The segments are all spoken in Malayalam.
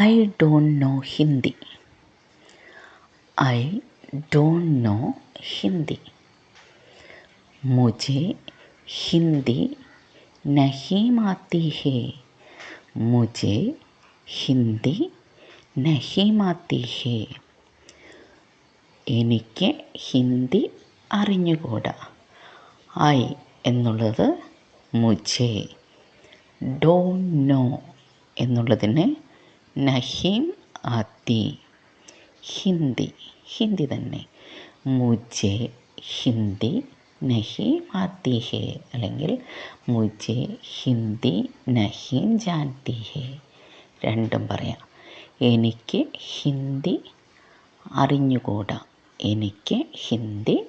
I don't know Hindi I don't know Hindi മുജെ ഹിന്ദി നഹീമാത്തി ഹേ മുജെ ഹിന്ദി നഹീമാത്തി ഹേ എനിക്ക് ഹിന്ദി അറിഞ്ഞുകൂടാ. ഐ എന്നുള്ളത് മുജെ. ഡോണ്ട് നോ എന്നുള്ളതിന് നഹീം ആത്തി ഹിന്ദി. ഹിന്ദി തന്നെ. മുജെ ഹിന്ദി നഹി ആത്തി ഹേ. അല്ലെങ്കിൽ മുജെ ഹിന്ദി നഹി ജാൻതി ഹേ. രണ്ടും പറയാം. എനിക്ക് ഹിന്ദി അറിഞ്ഞുകൂടാ. എനിക്ക് ഹിന്ദി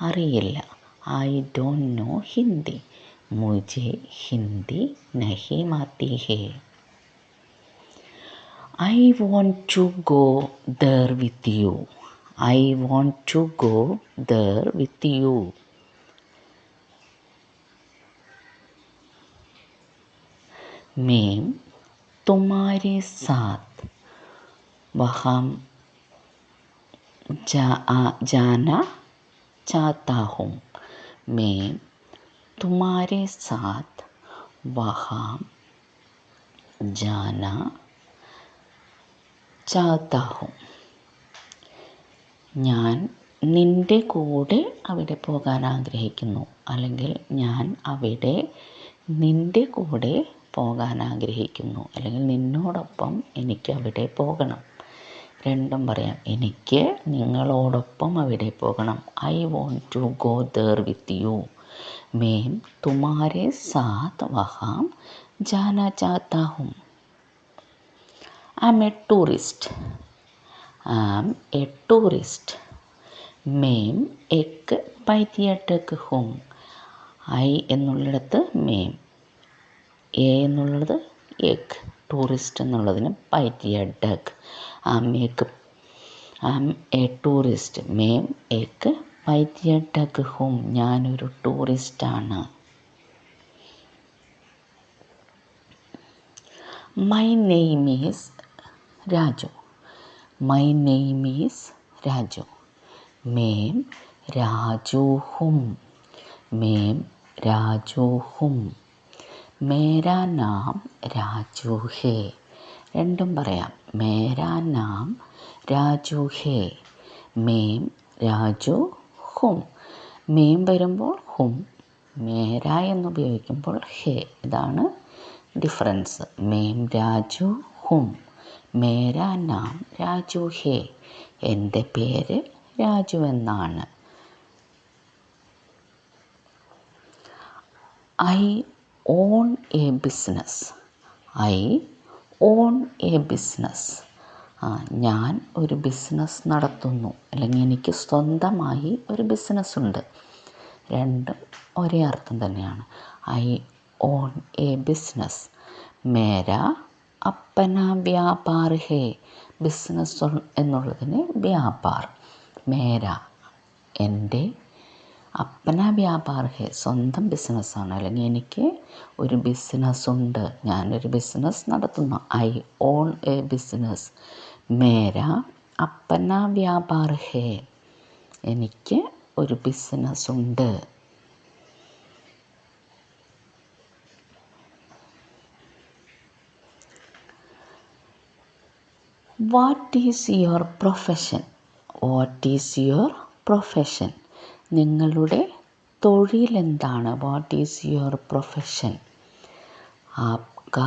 അറിയില്ല. I don't know Hindi. മുജെ ഹിന്ദി നഹി ആത്തി ഹേ. I want to go there with you. I want to go there with you. मैं तुम्हारे साथ वहाँ जा, जाना चाहता हूँ मैं तुम्हारे साथ वहाँ जाना പശ്ചാത്താവും ഞാൻ നിന്റെ കൂടെ അവിടെ പോകാൻ ആഗ്രഹിക്കുന്നു. അല്ലെങ്കിൽ ഞാൻ അവിടെ നിന്റെ കൂടെ പോകാൻ ആഗ്രഹിക്കുന്നു. അല്ലെങ്കിൽ നിന്നോടൊപ്പം എനിക്ക് അവിടെ പോകണം. രണ്ടും പറയാം. എനിക്ക് നിങ്ങളോടൊപ്പം അവിടെ പോകണം. I want to go there with you മേം തുമാരെ സാത് വഹാം ജാനാ ചാത്താഹും. Tourist a tourist am a tourist മേം എക്ക് പൈത്തിയട്ടക്ക് ഹും. ഐ എന്നുള്ളിടത്ത് മേം. എ എന്നുള്ളത് എക്ക്. ടൂറിസ്റ്റ് എന്നുള്ളതിന് പൈറ്റിയ ഡക്ക് ആം എക്ക് ആം എ ടൂറിസ്റ്റ് മേം എക്ക് പൈറ്റിയ ഡക്ക് ഹും. ഞാനൊരു ടൂറിസ്റ്റാണ്. My name is Raju. My name is Raju. മേം രാജു ഹും മേം രാജു ഹും മേരാ നാം രാജു ഹേ. രണ്ടും പറയാം. മേരാ നാം രാജു ഹേ. മേം രാജു ഹും. മേം വരുമ്പോൾ ഹും. മേര എന്ന് ഉപയോഗിക്കുമ്പോൾ ഹേ. ഇതാണ് ഡിഫറൻസ് മേം രാജു ഹും. മേരാ നാം രാജു ഹേ. എന്റെ പേര് രാജു എന്നാണ്. I own a business. I own a business. ഞാൻ ഒരു ബിസിനസ് നടത്തുന്നു. അല്ലെങ്കിൽ എനിക്ക് സ്വന്തമായി ഒരു ബിസിനസ് ഉണ്ട്. രണ്ടും ഒരേ അർത്ഥം തന്നെയാണ്. I own a business. മേരാ അപ്പന വ്യാപാർ ഹേ ബിസിനസ് എന്നുള്ളതിന് വ്യാപാർ. മേര എന്റെ അപ്പന വ്യാപാർ ഹേ സ്വന്തം ബിസിനസ്സാണ് അല്ലെങ്കിൽ എനിക്ക് ഒരു ബിസിനസ് ബിസിനസ്സുണ്ട് ഞാനൊരു ബിസിനസ് നടത്തുന്നു. ഐ ഓൺ എ ബിസിനസ് മേര അപ്പന വ്യാപാർ ഹേ എനിക്ക് ഒരു ബിസിനസ്സുണ്ട് what is your profession what is your profession നിങ്ങളുടെ തൊഴിലെന്താണ്? വാട്ട് ഈസ് യുവർ പ്രൊഫഷൻ ആപ്ക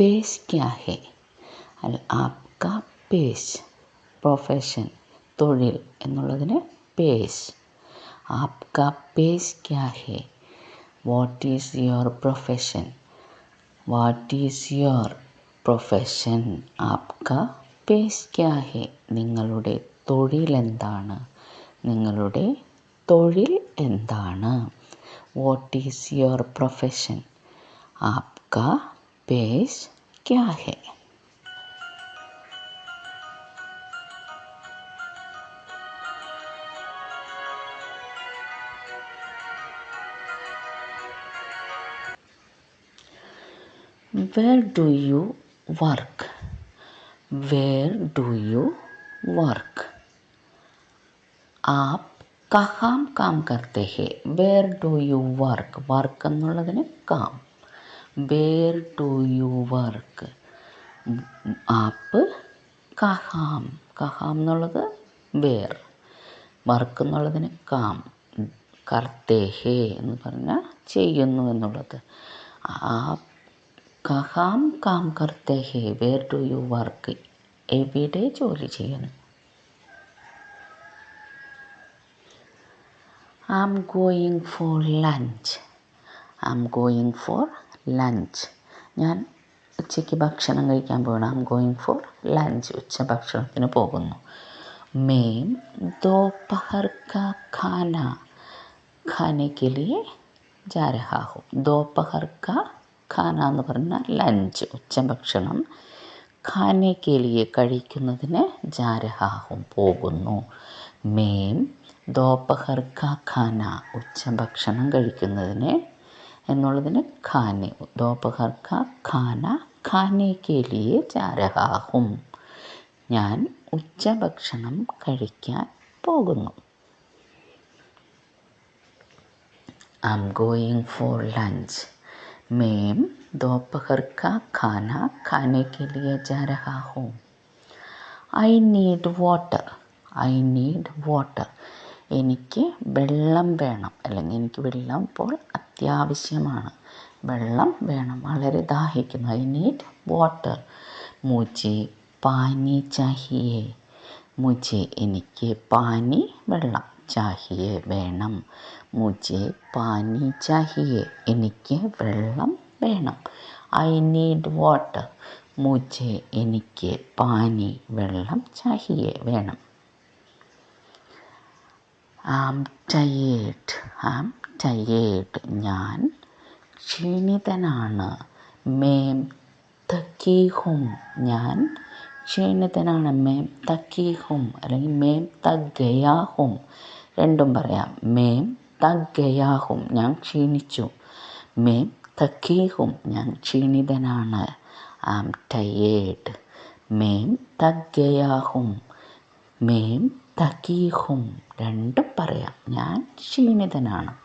പേശ് ക്യാ ഹെ. അല്ല ആപ്ക പേശ്. പ്രൊഫഷൻ തൊഴിൽ എന്നുള്ളതിന് പേശ്. ആപ്ക പേശ് ക്യാ ഹെ. What is your profession what is your profession ആപ്ക പേശ് ക്യാ ഹെ നിങ്ങളുടെ തൊഴിലെന്താണ് നിങ്ങളുടെ തൊഴിൽ എന്താണ്? വാട്ട് ഈസ് യുവർ പ്രൊഫഷൻ ആപ്ക പേശ് ക്യാ ഹെ where do you work where do you work app കഹാം കാം കർത്തേ ഹേ where do you work work എന്നുള്ളതിന് കാം വേർ ഡു യു വർക്ക് ആപ്പ് കഹാം. കഹാം എന്നുള്ളത് വേർ വർക്ക് എന്നുള്ളതിന് കാം കർത്തേ ഹേ എന്ന് പറഞ്ഞാൽ ചെയ്യുന്നു എന്നുള്ളത്. ആ കഹാം കാം കർത്തേ ഹേ വേർ ടു യു വർക്ക്? എവിടെ ജോലി ചെയ്യുന്നു am going for lunch am going for lunch ഞാൻ ഉച്ചയ്ക്ക് ഭക്ഷണം കഴിക്കാൻ പോകണം ആം ഗോയിങ് ഫോർ ലഞ്ച് ഉച്ച ഭക്ഷണത്തിന് പോകുന്നു. മേം ദോപഹർ കാന ഖാനയ്ക്ക് ജാരഹാഹു ജാ ദോപഹർ കാ ഖാന എന്ന് പറഞ്ഞാൽ ലഞ്ച് ഉച്ചഭക്ഷണം. ഖാനെ കേലിയെ കഴിക്കുന്നതിന് ജാരഹാഹും പോകുന്നു. മേം ദോപഹർ ക ഖാന ഉച്ചഭക്ഷണം കഴിക്കുന്നതിന് എന്നുള്ളതിന് ഖാനെ ദോപഹർ ക ഖാന ഖാനെ കേലിയെ ജാരഹാഹും. ഞാൻ ഉച്ചഭക്ഷണം കഴിക്കാൻ പോകുന്നു. I M going for lunch मैं दोपहर का खाना खाने के लिए जा रहा हूँ I need water I need water എനിക്ക് വെള്ളം വേണം അല്ലെങ്കിൽ എനിക്ക് വെള്ളം ഇപ്പോൾ അത്യാവശ്യമാണ് വെള്ളം വേണം വളരെ ദാഹിക്കുന്നു ഐ നീഡ് വാട്ടർ മുജെ പാനി ചാഹിയേ മുജെ എനിക്ക് പാനി വെള്ളം ചാഹിയെ വേണം. മുജേ പാനി ചാഹിയേ എനിക്ക് വെള്ളം വേണം. I need water. മുജേ എനിക്ക് പാനി വെള്ളം ചാഹിയേ വേണം. ആം ടയേഡ് ആം ടയേഡ് ഞാൻ ക്ഷീണിതനാണ്. മേം തക്കീഹും. ഞാൻ ക്ഷീണിതനാണ്. മേം തക്കീഹും. അല്ലെങ്കിൽ മേം തഗയാഹും രണ്ടും പറയാം. മേം തഗ്ഗയാഹും ഞാൻ ക്ഷീണിച്ചു. മേം തക്കീഹും ഞാൻ ക്ഷീണിതനാണ്. ആം ടയേഡ് മേം തഗ്ഗയാഹും മേം തക്കീഹും രണ്ടും പറയാം. ഞാൻ ക്ഷീണിതനാണ്.